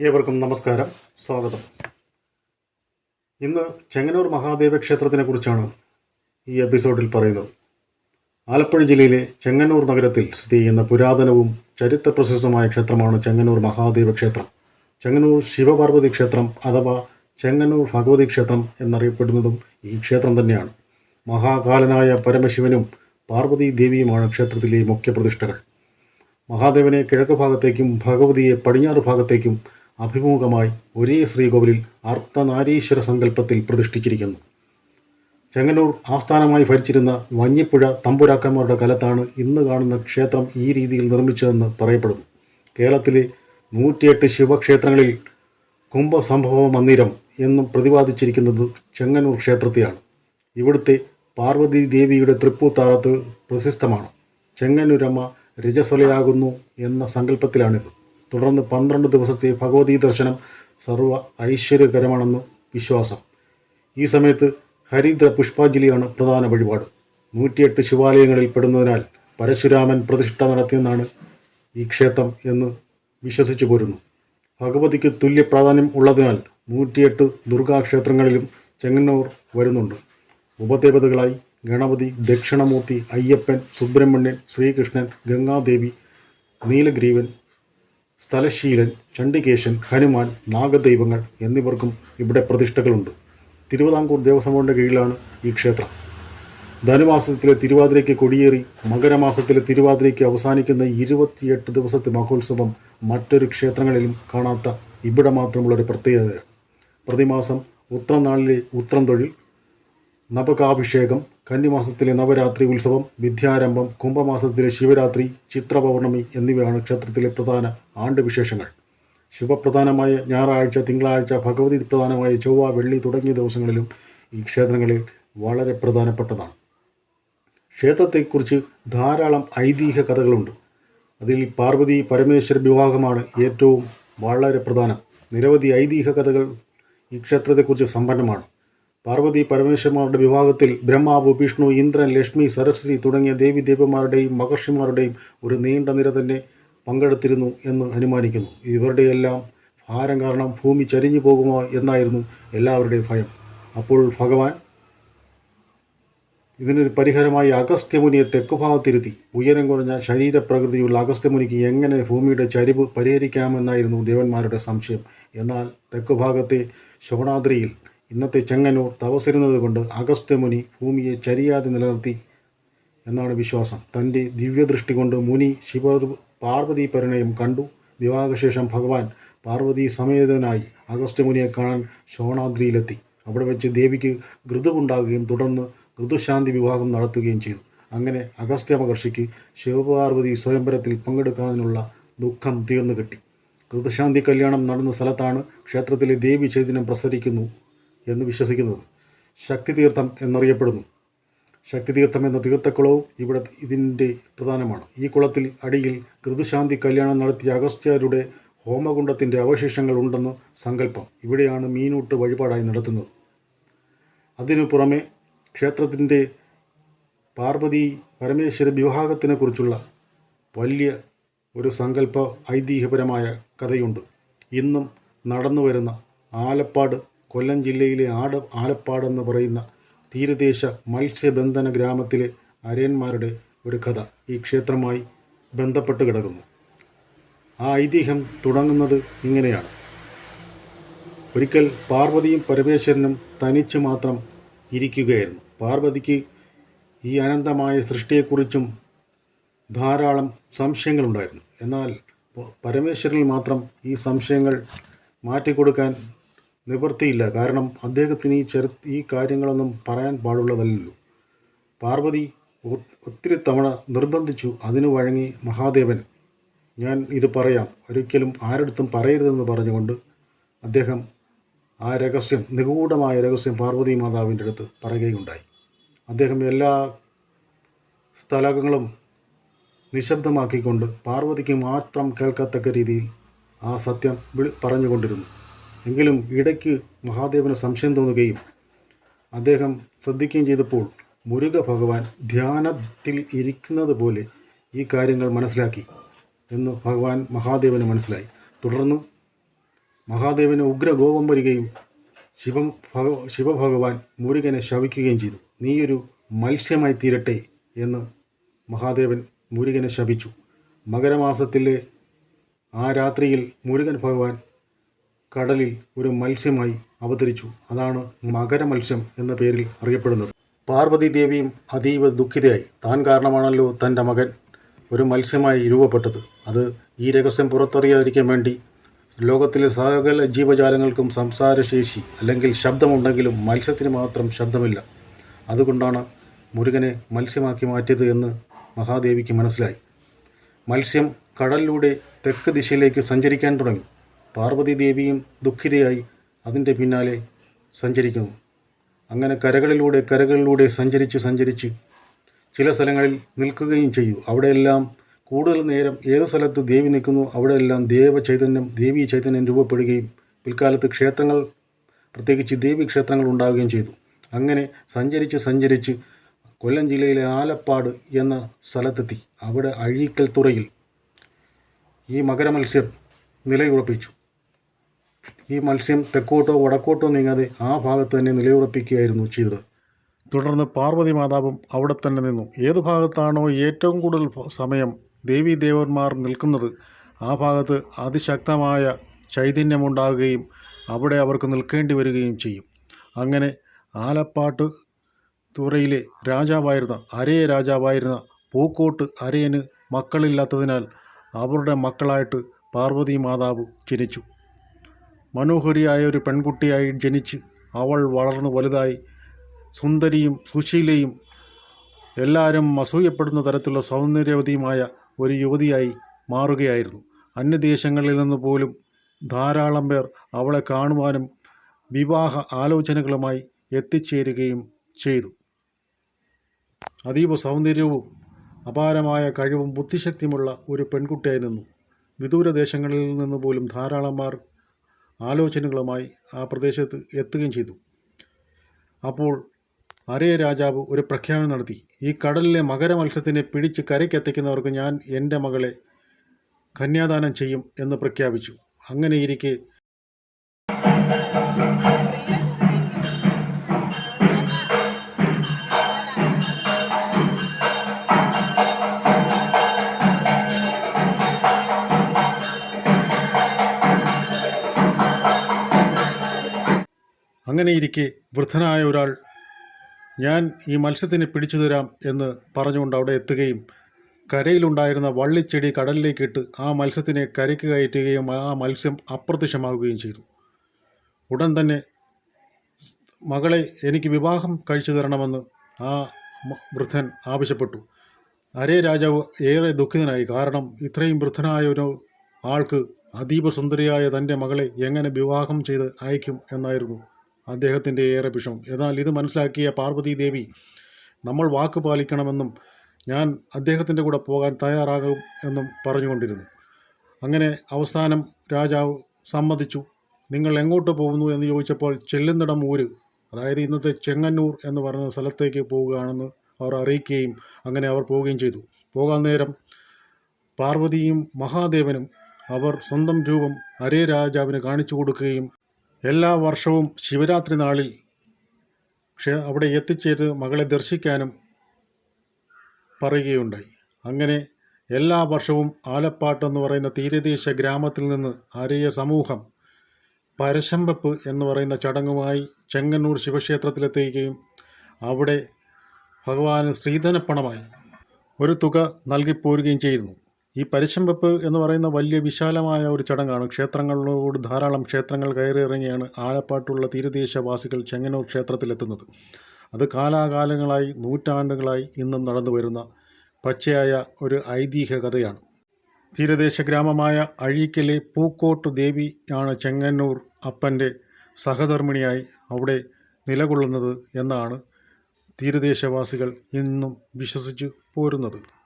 ഏവർക്കും നമസ്കാരം സ്വാഗതം. ഇന്ന് ചെങ്ങന്നൂർ മഹാദേവ ക്ഷേത്രത്തിനെ കുറിച്ചാണ് ഈ എപ്പിസോഡിൽ പറയുന്നത്. ആലപ്പുഴ ജില്ലയിലെ ചെങ്ങന്നൂർ നഗരത്തിൽ സ്ഥിതി ചെയ്യുന്ന പുരാതനവും ചരിത്ര പ്രശസ്തമായ ക്ഷേത്രമാണ് ചെങ്ങന്നൂർ മഹാദേവ ക്ഷേത്രം. ചെങ്ങന്നൂർ ശിവപാർവതി ക്ഷേത്രം അഥവാ ചെങ്ങന്നൂർ ഭഗവതി ക്ഷേത്രം എന്നറിയപ്പെടുന്നതും ഈ ക്ഷേത്രം തന്നെയാണ്. മഹാകാലനായ പരമശിവനും പാർവതി ദേവിയുമാണ് ക്ഷേത്രത്തിലെ മുഖ്യപ്രതിഷ്ഠകൾ. മഹാദേവനെ കിഴക്ക് ഭാഗത്തേക്കും ഭഗവതിയെ പടിഞ്ഞാറ് ഭാഗത്തേക്കും അഭിമുഖമായി ഒരേ ശ്രീകോവിലിൽ അർത്ഥനാരീശ്വര സങ്കല്പത്തിൽ പ്രതിഷ്ഠിച്ചിരിക്കുന്നു. ചെങ്ങന്നൂർ ആസ്ഥാനമായി ഭരിച്ചിരുന്ന വഞ്ഞിപ്പുഴ തമ്പുരാക്കന്മാരുടെ കാലത്താണ് ഇന്ന് കാണുന്ന ക്ഷേത്രം ഈ രീതിയിൽ നിർമ്മിച്ചതെന്ന് പറയപ്പെടുന്നു. കേരളത്തിലെ നൂറ്റിയെട്ട് ശിവക്ഷേത്രങ്ങളിൽ കുംഭസംഭവ മന്ദിരം എന്നും പ്രതിപാദിച്ചിരിക്കുന്നത് ചെങ്ങന്നൂർ ക്ഷേത്രത്തെയാണ്. ഇവിടുത്തെ പാർവതി ദേവിയുടെ തൃപ്പൂത്താറത്ത് പ്രശസ്തമാണ്. ചെങ്ങന്നൂരമ്മ രജസ്വലയാകുന്നു എന്ന സങ്കല്പത്തിലാണിത്. തുടർന്ന് പന്ത്രണ്ട് ദിവസത്തെ ഭഗവതി ദർശനം സർവ ഐശ്വര്യകരമാണെന്ന് വിശ്വാസം. ഈ സമയത്ത് ഹരിദ്ര പുഷ്പാഞ്ജലിയാണ് പ്രധാന വഴിപാട്. നൂറ്റിയെട്ട് ശിവാലയങ്ങളിൽ പെടുന്നതിനാൽ പരശുരാമൻ പ്രതിഷ്ഠ നടത്തിയെന്നാണ് ഈ ക്ഷേത്രം എന്ന് വിശ്വസിച്ചു പോരുന്നു. ഭഗവതിക്ക് തുല്യ പ്രാധാന്യം ഉള്ളതിനാൽ നൂറ്റിയെട്ട് ദുർഗാക്ഷേത്രങ്ങളിലും ചെങ്ങന്നൂർ വരുന്നുണ്ട്. ഉപദേവതകളായി ഗണപതി ദക്ഷിണമൂർത്തി അയ്യപ്പൻ സുബ്രഹ്മണ്യൻ ശ്രീകൃഷ്ണൻ ഗംഗാദേവി നീലഗ്രീവൻ സ്ഥലശീലൻ ചണ്ഡികേശൻ ഹനുമാൻ നാഗദൈവങ്ങൾ എന്നിവർക്കും ഇവിടെ പ്രതിഷ്ഠകളുണ്ട്. തിരുവിതാംകൂർ ദേവസ്വം ബോർഡിന്റെ കീഴിലാണ് ഈ ക്ഷേത്രം. ധനുമാസത്തിലെ തിരുവാതിരയ്ക്ക് കൊടിയേറി മകരമാസത്തിലെ തിരുവാതിരയ്ക്ക് അവസാനിക്കുന്ന ഇരുപത്തിയെട്ട് ദിവസത്തെ മഹോത്സവം മറ്റൊരു ക്ഷേത്രങ്ങളിലും കാണാത്ത ഇവിടെ മാത്രമുള്ളൊരു പ്രത്യേകതയാണ്. പ്രതിമാസം ഉത്രം നാളിലെ ഉത്രം തൊഴിൽ നവകാഭിഷേകം കന്നിമാസത്തിലെ നവരാത്രി ഉത്സവം വിദ്യാരംഭം കുംഭമാസത്തിലെ ശിവരാത്രി ചിത്രപൗർണമി എന്നിവയാണ് ക്ഷേത്രത്തിലെ പ്രധാന ആണ്ടുവിശേഷങ്ങൾ. ശിവപ്രധാനമായ ഞായറാഴ്ച തിങ്കളാഴ്ച ഭഗവതി പ്രധാനമായ ചൊവ്വ വെള്ളി തുടങ്ങിയ ദിവസങ്ങളിലും ഈ ക്ഷേത്രങ്ങളിൽ വളരെ പ്രധാനപ്പെട്ടതാണ്. ക്ഷേത്രത്തെക്കുറിച്ച് ധാരാളം ഐതിഹ്യ കഥകളുണ്ട്. അതിൽ പാർവതി പരമേശ്വര വിവാഹമാണ് ഏറ്റവും വളരെ പ്രധാനം. നിരവധി ഐതിഹ്യ കഥകൾ ഈ ക്ഷേത്രത്തെക്കുറിച്ച് സമ്പന്നമാണ്. പാർവതി പരമേശ്വരന്മാരുടെ വിഭാഗത്തിൽ ബ്രഹ്മാവ് വിഷ്ണു ഇന്ദ്രൻ ലക്ഷ്മി സരസ്വതി തുടങ്ങിയ ദേവി ദേവന്മാരുടെയും മഹർഷിമാരുടെയും ഒരു നീണ്ട നിര തന്നെ പങ്കെടുത്തിരുന്നു എന്ന് അനുമാനിക്കുന്നു. ഇവരുടെയെല്ലാം ഭാരം കാരണം ഭൂമി ചരിഞ്ഞു പോകുമോ എന്നായിരുന്നു എല്ലാവരുടെയും ഭയം. അപ്പോൾ ഭഗവാൻ ഇതിനൊരു പരിഹാരമായി അഗസ്ത്യമുനിയെ തെക്കുഭാഗത്തിരുത്തി ഉയരം കുറഞ്ഞ ശരീരപ്രകൃതിയുള്ള അഗസ്ത്യമുനിക്ക് എങ്ങനെ ഭൂമിയുടെ ചരിവ് പരിഹരിക്കാമെന്നായിരുന്നു ദേവന്മാരുടെ സംശയം. എന്നാൽ തെക്കുഭാഗത്തെ ശോണാദ്രിയിൽ ഇന്നത്തെ ചെങ്ങന്നൂർ തപസരുന്നത് കൊണ്ട് അഗസ്ത്യമുനി ഭൂമിയെ ചരിയാതെ നിലനിർത്തി എന്നാണ് വിശ്വാസം. തന്റെ ദിവ്യദൃഷ്ടി കൊണ്ട് മുനി ശിവ പാർവതി പരിണയം കണ്ടു. വിവാഹശേഷം ഭഗവാൻ പാർവതി സമേതനായി അഗസ്ത്യമുനിയെ കാണാൻ ശോണാദ്രിയിലെത്തി. അവിടെ വെച്ച് ദേവിക്ക് ഋതുവുണ്ടാകുകയും തുടർന്ന് ഋതുശാന്തി വിവാഹം നടത്തുകയും ചെയ്തു. അങ്ങനെ അഗസ്ത്യ മഹർഷിക്ക് ശിവപാർവതി സ്വയംവരത്തിൽ പങ്കെടുക്കാതിനുള്ള ദുഃഖം തീർന്നു കിട്ടി. ഋതുശാന്തി കല്യാണം നടന്ന സ്ഥലത്താണ് ക്ഷേത്രത്തിലെ ദേവി ചൈതന്യം പ്രസരിക്കുന്നു എന്ന് വിശ്വസിക്കുന്നത് ശക്തി തീർത്ഥം എന്നറിയപ്പെടുന്നു. ശക്തി തീർത്ഥം എന്ന തീർത്ഥക്കുളവും ഇവിടെ ഇതിന്റെ പ്രധാനമാണ്. ഈ കുളത്തിൽ അടിയിൽ ഋതുശാന്തി കല്യാണം നടത്തിയ അഗസ്ത്യരുടെ ഹോമകുണ്ടത്തിന്റെ അവശേഷങ്ങൾ ഉണ്ടെന്ന് സങ്കല്പം ഇവിടെയാണ് മീനൂട്ട് വഴിപാടായി നടത്തുന്നത്. അതിനു പുറമെ ക്ഷേത്രത്തിന്റെ പാർവതി പരമേശ്വര വിവാഹത്തിനെക്കുറിച്ചുള്ള വലിയ ഒരു സങ്കല്പ ഐതിഹ്യപരമായ കഥയുണ്ട്. ഇന്നും നടന്നു വരുന്ന ആലപ്പാട് കൊല്ലം ജില്ലയിലെ ആട് ആലപ്പാടെന്ന് പറയുന്ന തീരദേശ മത്സ്യബന്ധന ഗ്രാമത്തിലെ അരയന്മാരുടെ ഒരു കഥ ഈ ക്ഷേത്രമായി ബന്ധപ്പെട്ട് കിടക്കുന്നു. ആ ഐതിഹ്യം തുടങ്ങുന്നത് ഇങ്ങനെയാണ്. ഒരിക്കൽ പാർവതിയും പരമേശ്വരനും തനിച്ചു മാത്രം ഇരിക്കുകയായിരുന്നു. പാർവതിക്ക് ഈ അനന്തമായ സൃഷ്ടിയെക്കുറിച്ചും ധാരാളം സംശയങ്ങളുണ്ടായിരുന്നു. എന്നാൽ പരമേശ്വരനിൽ മാത്രം ഈ സംശയങ്ങൾ മാറ്റിക്കൊടുക്കാൻ നിവൃത്തിയില്ല. കാരണം അദ്ദേഹത്തിന് ഈ ചെറു ഈ കാര്യങ്ങളൊന്നും പറയാൻ പാടുള്ളതല്ലല്ലോ. പാർവതി ഒത്തിരി തവണ നിർബന്ധിച്ചു അതിനു വഴങ്ങി മഹാദേവൻ ഞാൻ ഇത് പറയാം. ഒരിക്കലും ആരടുത്തും പറയരുതെന്ന് പറഞ്ഞുകൊണ്ട് അദ്ദേഹം ആ രഹസ്യം നിഗൂഢമായ രഹസ്യം പാർവതി മാതാവിന്റെ അടുത്ത് പറയുകയുണ്ടായി. അദ്ദേഹം എല്ലാ സ്ഥലങ്ങളും നിശബ്ദമാക്കിക്കൊണ്ട് പാർവതിക്ക് മാത്രം കേൾക്കത്തക്ക രീതിയിൽ ആ സത്യം വിളി പറഞ്ഞുകൊണ്ടിരുന്നു. എങ്കിലും ഇടയ്ക്ക് മഹാദേവന് സംശയം തോന്നുകയും അദ്ദേഹം ശ്രദ്ധിക്കുകയും ചെയ്തപ്പോൾ മുരുക ഭഗവാൻ ധ്യാനത്തിൽ ഇരിക്കുന്നത് പോലെ ഈ കാര്യങ്ങൾ മനസ്സിലാക്കി എന്ന് ഭഗവാൻ മഹാദേവന് മനസ്സിലായി. തുടർന്ന് മഹാദേവന് ഉഗ്രകോപം വരികയും ശിവം ഭഗ ശിവഭഗവാൻ മുരുകനെ ശപിക്കുകയും ചെയ്തു. നീയൊരു മത്സ്യമായി തീരട്ടെ എന്ന് മഹാദേവൻ മുരുകനെ ശപിച്ചു. മകരമാസത്തിലെ ആ രാത്രിയിൽ മുരുകൻ ഭഗവാൻ കടലിൽ ഒരു മത്സ്യമായി അവതരിച്ചു. അതാണ് മകരമത്സ്യം എന്ന പേരിൽ അറിയപ്പെടുന്നത്. പാർവതി ദേവിയും അതീവ ദുഃഖിതയായി. താൻ കാരണമാണല്ലോ തന്റെ മകൻ ഒരു മത്സ്യമായി രൂപപ്പെട്ടത്. അത് ഈ രഹസ്യം പുറത്തറിയാതിരിക്കാൻ വേണ്ടി ലോകത്തിലെ സകല ജീവജാലങ്ങൾക്കും സംസാരശേഷി അല്ലെങ്കിൽ ശബ്ദമുണ്ടെങ്കിലും മത്സ്യത്തിന് മാത്രം ശബ്ദമില്ല. അതുകൊണ്ടാണ് മുരുകനെ മത്സ്യമാക്കി മാറ്റിയത് എന്ന് മഹാദേവിക്ക് മനസ്സിലായി. മത്സ്യം കടലിലൂടെ തെക്ക് ദിശയിലേക്ക് സഞ്ചരിക്കാൻ തുടങ്ങി. പാർവതി ദേവിയും ദുഃഖിതയായി അതിന്റെ പിന്നാലെ സഞ്ചരിക്കുന്നു. അങ്ങനെ കരകളിലൂടെ കരകളിലൂടെ സഞ്ചരിച്ച് സഞ്ചരിച്ച് ചില സ്ഥലങ്ങളിൽ നിൽക്കുകയും ചെയ്യൂ. അവിടെയെല്ലാം കൂടുതൽ നേരം ഏത് സ്ഥലത്ത് ദേവി നിൽക്കുന്നു അവിടെയെല്ലാം ദേവ ചൈതന്യം ദേവീ ചൈതന്യം രൂപപ്പെടുകയും പിൽക്കാലത്ത് ക്ഷേത്രങ്ങൾ പ്രത്യേകിച്ച് ദേവി ക്ഷേത്രങ്ങൾ ഉണ്ടാവുകയും ചെയ്തു. അങ്ങനെ സഞ്ചരിച്ച് സഞ്ചരിച്ച് കൊല്ലം ജില്ലയിലെ ആലപ്പാട് എന്ന സ്ഥലത്തെത്തി. അവിടെ അഴീക്കൽ തുറയിൽ ഈ മകരമത്സ്യം നിലയുറപ്പിച്ചു. ഈ മത്സ്യം തെക്കോട്ടോ വടക്കോട്ടോ നീങ്ങാതെ ആ ഭാഗത്ത് തന്നെ നിലയുറപ്പിക്കുകയായിരുന്നു ചെയ്തത്. തുടർന്ന് പാർവതി മാതാവും അവിടെ തന്നെ നിന്നു. ഏത് ഭാഗത്താണോ ഏറ്റവും കൂടുതൽ സമയം ദേവി ദേവന്മാർ നിൽക്കുന്നത് ആ ഭാഗത്ത് അതിശക്തമായ ചൈതന്യമുണ്ടാകുകയും അവിടെ അവർക്ക് നിൽക്കേണ്ടി വരികയും ചെയ്യും. അങ്ങനെ ആലപ്പാട്ട് തുറയിലെ രാജാവായിരുന്ന അരയ രാജാവായിരുന്ന പൂക്കോട്ട് അരയന് മക്കളില്ലാത്തതിനാൽ അവരുടെ മക്കളായിട്ട് പാർവതി മാതാവ് ജനിച്ചു. മനോഹരിയായ ഒരു പെൺകുട്ടിയായി ജനിച്ച് അവൾ വളർന്നു വലുതായി. സുന്ദരിയും സുശീലയും എല്ലാവരും അസൂയപ്പെടുന്ന തരത്തിലുള്ള സൗന്ദര്യവതിയുമായ ഒരു യുവതിയായി മാറുകയായിരുന്നു. അന്യദേശങ്ങളിൽ നിന്ന് പോലും ധാരാളം പേർ അവളെ കാണുവാനും വിവാഹ ആലോചനകളുമായി എത്തിച്ചേരുകയും ചെയ്തു. അതീവ സൗന്ദര്യവും അപാരമായ കഴിവും ബുദ്ധിശക്തിയുമുള്ള ഒരു പെൺകുട്ടിയായി നിന്നു. വിദൂരദേശങ്ങളിൽ നിന്ന് പോലും ധാരാളമാർ ആലോചനകളുമായി ആ പ്രദേശത്ത് എത്തുകയും ചെയ്തു. അപ്പോൾ അരയ രാജാവ് ഒരു പ്രഖ്യാപനം നടത്തി. ഈ കടലിലെ മകരമത്സ്യത്തിനെ പിടിച്ച് കരയ്ക്കെത്തിക്കുന്നവർക്ക് ഞാൻ എന്റെ മകളെ കന്യാദാനം ചെയ്യും എന്ന് പ്രഖ്യാപിച്ചു. അങ്ങനെയിരിക്കെ അങ്ങനെയിരിക്കെ വൃദ്ധനായ ഒരാൾ ഞാൻ ഈ മത്സ്യത്തിനെ പിടിച്ചു തരാം എന്ന് പറഞ്ഞുകൊണ്ട് അവിടെ എത്തുകയും കരയിലുണ്ടായിരുന്ന വള്ളിച്ചെടി കടലിലേക്കിട്ട് ആ മത്സ്യത്തിനെ കരയ്ക്ക് കയറ്റുകയും ആ മത്സ്യം അപ്രത്യക്ഷമാവുകയും ചെയ്തു. ഉടൻ തന്നെ മകളെ എനിക്ക് വിവാഹം കഴിച്ചു തരണമെന്ന് ആ വൃദ്ധൻ ആവശ്യപ്പെട്ടു. അരേ രാജാവ് ഏറെ ദുഃഖിതനായി. കാരണം ഇത്രയും വൃദ്ധനായ ഒരു ആൾക്ക് അതീവ സുന്ദരിയായ തന്റെ മകളെ എങ്ങനെ വിവാഹം ചെയ്ത് അയക്കും എന്നായിരുന്നു. അദ്ദേഹത്തിന്റെ ഏറെ വിഷമം എന്നാൽ ഇത് മനസ്സിലാക്കിയ പാർവതി ദേവി നമ്മൾ വാക്ക് പാലിക്കണമെന്നും ഞാൻ അദ്ദേഹത്തിന്റെ കൂടെ പോകാൻ തയ്യാറാകും എന്നും പറഞ്ഞുകൊണ്ടിരുന്നു. അങ്ങനെ അവസാനം രാജാവ് സമ്മതിച്ചു. നിങ്ങൾ എങ്ങോട്ട് പോകുന്നു? എന്ന് ചോദിച്ചപ്പോൾ ചെല്ലുന്നിടം ഊര് അതായത് ഇന്നത്തെ ചെങ്ങന്നൂർ എന്ന് പറയുന്ന സ്ഥലത്തേക്ക് പോവുകയാണെന്ന് അവർ അറിയിക്കുകയും അങ്ങനെ അവർ പോവുകയും ചെയ്തു. പോകാൻ നേരം പാർവതിയും മഹാദേവനും അവർ സ്വന്തം രൂപം അരേ രാജാവിന് കാണിച്ചു കൊടുക്കുകയും എല്ലാ വർഷവും ശിവരാത്രി നാളിൽ അവിടെ എത്തിച്ചേര് മകളെ ദർശിക്കാനും പറയുകയുണ്ടായി. അങ്ങനെ എല്ലാ വർഷവും ആലപ്പാട്ട് എന്ന് പറയുന്ന തീരദേശ ഗ്രാമത്തിൽ നിന്ന് അരയ സമൂഹം പരശമ്പപ്പ് എന്ന് പറയുന്ന ചടങ്ങുമായി ചെങ്ങന്നൂർ ശിവക്ഷേത്രത്തിലെത്തിക്കുകയും അവിടെ ഭഗവാന് ശ്രീധനപ്പണമായി ഒരു തുക നൽകിപ്പോരുകയും ചെയ്യുന്നു ഈ പരിശമ്പപ്പ് എന്ന് പറയുന്ന വലിയ വിശാലമായ ഒരു ചടങ്ങാണ്. ക്ഷേത്രങ്ങളോട് ധാരാളം ക്ഷേത്രങ്ങൾ കയറിയിറങ്ങിയാണ് ആലപ്പാട്ടുള്ള തീരദേശവാസികൾ ചെങ്ങന്നൂർ ക്ഷേത്രത്തിലെത്തുന്നത്. അത് കാലാകാലങ്ങളായി നൂറ്റാണ്ടുകളായി ഇന്നും നടന്നു വരുന്ന പച്ചയായ ഒരു ഐതിഹ്യ കഥയാണ്. തീരദേശ ഗ്രാമമായ അഴീക്കലെ പൂക്കോട്ട് ദേവി ആണ് ചെങ്ങന്നൂർ അപ്പന്റെ സഹധർമ്മിണിയായി അവിടെ നിലകൊള്ളുന്നത് എന്നാണ് തീരദേശവാസികൾ ഇന്നും വിശ്വസിച്ചു പോരുന്നത്.